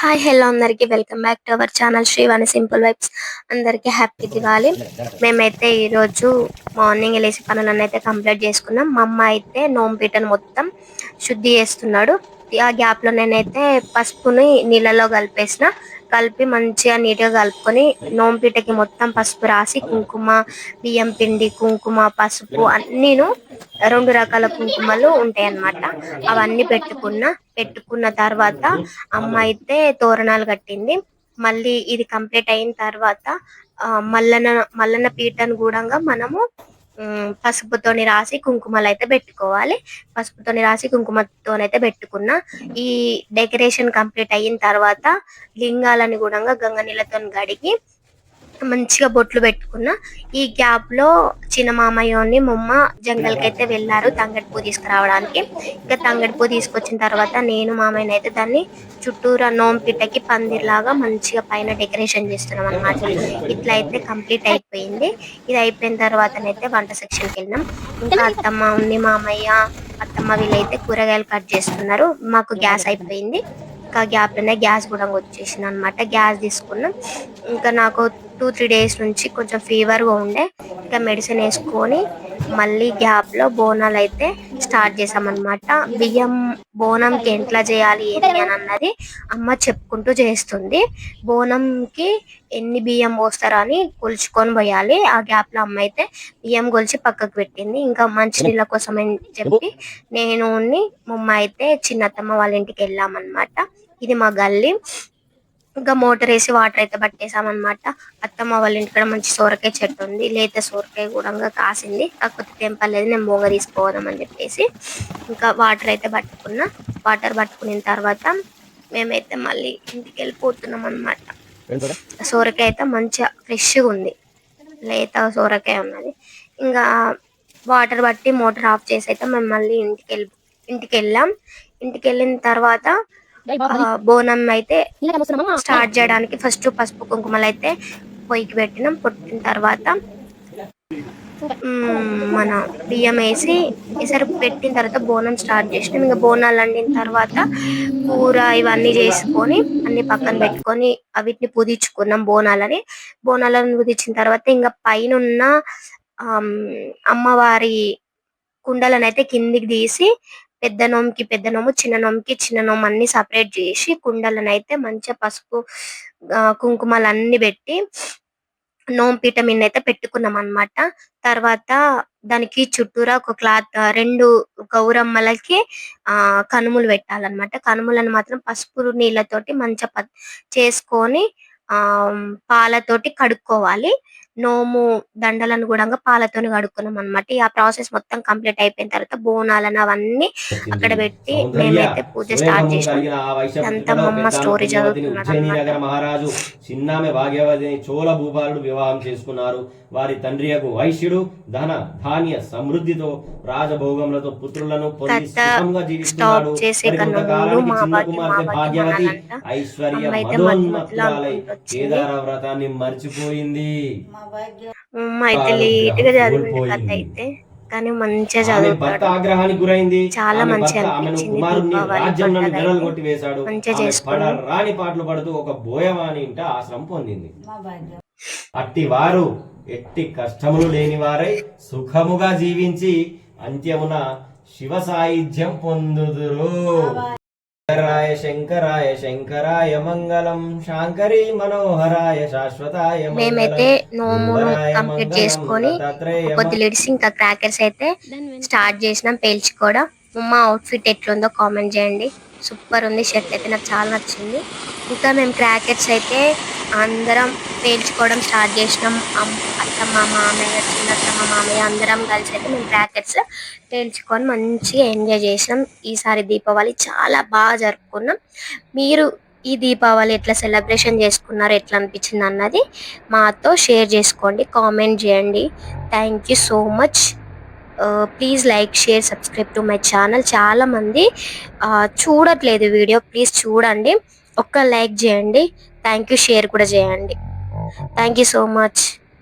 Hi hello అందరికి. Welcome back to our channel Srivani simple vibes అందరికి happy Diwali మేమైతే ఈరోజు మార్నింగ్ లేచి పనులన్నీ అయితే కంప్లీట్ చేసుకున్నాం. మా అమ్మ అయితే నోంపీటను మొత్తం శుద్ధి చేస్తున్నాడు. ఆ గ్యాప్లో నేనైతే పసుపుని నీళ్ళలో కలిపేసిన. కలిపి మంచిగా నీట్గా కలుపుకొని నోంపీటకి మొత్తం పసుపు రాసి కుంకుమ బియ్యం పిండి కుంకుమ పసుపు అన్నీను రెండు రకాల కుంకుమలు ఉంటాయి అన్నమాట అవన్నీ పెట్టుకున్న పెట్టుకున్న తర్వాత అమ్మ అయితే తోరణాలు కట్టింది. మళ్ళీ ఇది కంప్లీట్ అయిన తర్వాత మల్లన మల్లన పీటను కూడా మనము పసుపుతోని రాసి కుంకుమలు అయితే పెట్టుకోవాలి. పసుపుతోని రాసి కుంకుమతోనైతే పెట్టుకున్నా. ఈ డెకరేషన్ కంప్లీట్ అయిన తర్వాత లింగాలని కూడా గంగ నీళ్ళతో గడిగి మంచిగా బొట్లు పెట్టుకున్న ఈ గ్యాప్లో చిన్న మామయ్యోని మొమ్మ జంగల్కి అయితే వెళ్ళారు తంగడి పువ్వు తీసుకురావడానికి. ఇంకా తంగడి పువ్వు తీసుకొచ్చిన తర్వాత నేను మామయ్యని అయితే దాన్ని చుట్టూరా నోంపిట్టకి పందిర్లాగా మంచిగా పైన డెకరేషన్ చేస్తున్నాం అన్నమాట. ఇట్లా అయితే కంప్లీట్ అయిపోయింది. ఇది అయిపోయిన తర్వాతనైతే వంట సెక్షన్కి వెళ్ళినాం. ఇంకా అత్తమ్మ ఉంది మామయ్య అత్తమ్మ వీళ్ళైతే కూరగాయలు కట్ చేస్తున్నారు. మాకు గ్యాస్ అయిపోయింది. ఇంకా గ్యాప్లోనే గ్యాస్ కూడా వచ్చేసింది అనమాట గ్యాస్ తీసుకున్నాం. ఇంకా నాకు టూ త్రీ డేస్ నుంచి కొంచెం ఫీవర్గా ఉండే. ఇంకా మెడిసిన్ వేసుకొని మళ్ళీ గ్యాప్లో బోనాలు అయితే స్టార్ట్ చేసామన్నమాట బియ్యం బోనంకి ఎట్లా చేయాలి ఏంటి అని అన్నది అమ్మ చెప్పుకుంటూ చేస్తుంది. బోనంకి ఎన్ని బియ్యం పోస్తారని అని కొలుచుకొని పోయాలి. ఆ గ్యాప్లో అమ్మ అయితే బియ్యం కొలిచి పక్కకు పెట్టింది. ఇంకా మంచినీళ్ళ కోసం అని చెప్పి నేను మమ్మ అయితే చిన్నత్తమ్మ వాళ్ళ ఇంటికి వెళ్ళామన్నమాట. ఇది మా గల్లీ. ఇంకా మోటార్ వేసి వాటర్ అయితే పట్టేసామన్నమాట. అత్తమ్మ వాళ్ళ ఇంటికాడ మంచి సోరకాయ చెట్టు ఉంది. లేత సోరకాయ కూడా కాసింది. కాకపోతే తెంపలేదు నేను బోగ తీసుకోవదాం అని చెప్పేసి. ఇంకా వాటర్ అయితే పట్టుకున్నా. వాటర్ పట్టుకున్న తర్వాత మేమైతే మళ్ళీ ఇంటికి వెళ్ళిపోతున్నాం అన్నమాట. సోరకాయ అయితే మంచిగా ఫ్రెష్గా ఉంది. లేత సోరకాయ ఉన్నది. ఇంకా వాటర్ బట్టి మోటార్ ఆఫ్ చేసి అయితే మేము మళ్ళీ ఇంటికి వెళ్ళి ఇంటికి వెళ్ళాం. ఇంటికి వెళ్ళిన తర్వాత బోనం అయితే స్టార్ట్ చేయడానికి ఫస్ట్ పసుపు కుంకుమలు అయితే పొయ్యికి పెట్టినాం పుట్టిన తర్వాత మన బియ్యం వేసి ఈసారి పెట్టిన తర్వాత బోనం స్టార్ట్ చేసినాం. ఇంకా బోనాలు వండిన తర్వాత కూర ఇవన్నీ చేసుకొని అన్ని పక్కన పెట్టుకొని వీటిని పుదించుకున్నాం బోనాలని. బోనాలను పుదించిన తర్వాత ఇంకా పైన ఉన్న అమ్మవారి కుండలను అయితే కిందికి తీసి పెద్ద నోముకి పెద్ద నోము చిన్న నోముకి చిన్న నోము అన్ని సపరేట్ చేసి కుండలను అయితే మంచిగా పసుపు ఆ, కుంకుమలు అన్ని పెట్టి నోము పీట మీద అయితే పెట్టుకున్నాం అన్నమాట తర్వాత దానికి చుట్టూరా ఒక క్లాత్ రెండు గౌరమ్మలకి ఆ కనుములు పెట్టాలన్నమాట. కనుములను మాత్రం పసుపు నీళ్ళతోటి మంచిగా చేసుకొని ఆ పాలతోటి కడుక్కోవాలి. నోము దండలను కూడా పాలతోని కడుక్కున్నాం అనమాట ఆ ప్రాసెస్ మొత్తం కంప్లీట్ అయిపోయిన తర్వాత బోనాలను అవన్నీ అక్కడ పెట్టి మేమైతే పూజ స్టార్ట్ చేసినాం. స్టోరీ. నగర మహారాజు చిన్నామె భాగ్యవతిని చోళ భూపాలుడు వివాహం చేసుకున్నారు. వారి తండ్రి యొక్క వైశ్యుడు ధన ధాన్య సమృద్ధితో రాజభోగములతో పుత్రులను జీవిస్తున్నాడు. కుమార్తె భాగ్యవతి. ఐశ్వర్య మధోన్మత్తురాలై. కేదార వ్రతాన్ని మర్చిపోయింది. అమ్మ అయితే లేట్గా చదివింది కథ అయితే కానీ మంచిగా చదువుతాడు. ఆగ్రహానికి గురైంది. చాలా ఆమె మంచిగా అనిపించింది. దీపావళి మంచిగా రాని పాటలు పడుతూ ఒక బోయవాని ఇంట ఆశ్రమం పొందింది. అట్టి వారు ఎట్టి కష్టములు లేని వారై సుఖముగా జీవించి అంత్యమున శివ సాయుధ్యం పొందుదురు. శంకరాయ శంకరాయ శంకరాయ మంగళం. శాంకరి మనోహరాయ శాశ్వతాయ. మేమైతే నోమును సుందరాయ కంప్లీట్ చేసుకొని కొద్ది లిడిసి ఇంకా క్రాకర్స్ అయితే స్టార్ట్ చేసినాం పేల్చుకోవడం. మా అవుట్ఫిట్ ఎట్లుందో కామెంట్ చేయండి. సూపర్ ఉంది షర్ట్ అయితే నాకు చాలా నచ్చింది. ఇంకా మేము క్రాకెట్స్ అయితే అందరం పేల్చుకోవడం స్టార్ట్ చేసినాం. అత్తమ్మ మామయ్య చిన్నత్తమ్మ మామయ్య అందరం కలిసి అయితే మేము ప్యాకెట్స్ పేల్చుకొని మంచిగా ఎంజాయ్ చేసినాం. ఈసారి దీపావళి చాలా బాగా జరుపుకున్నాం. మీరు ఈ దీపావళి ఎట్లా సెలబ్రేషన్ చేసుకున్నారు ఎట్లా అనిపించింది అన్నది మాతో షేర్ చేసుకోండి కామెంట్ చేయండి. Thank you so much please like share subscribe to my channel చాలామంది చూడట్లేదు వీడియో ప్లీజ్ చూడండి. ఒక్క లైక్ చేయండి. థ్యాంక్ యూ షేర్ కూడా చేయండి. Thank you so much.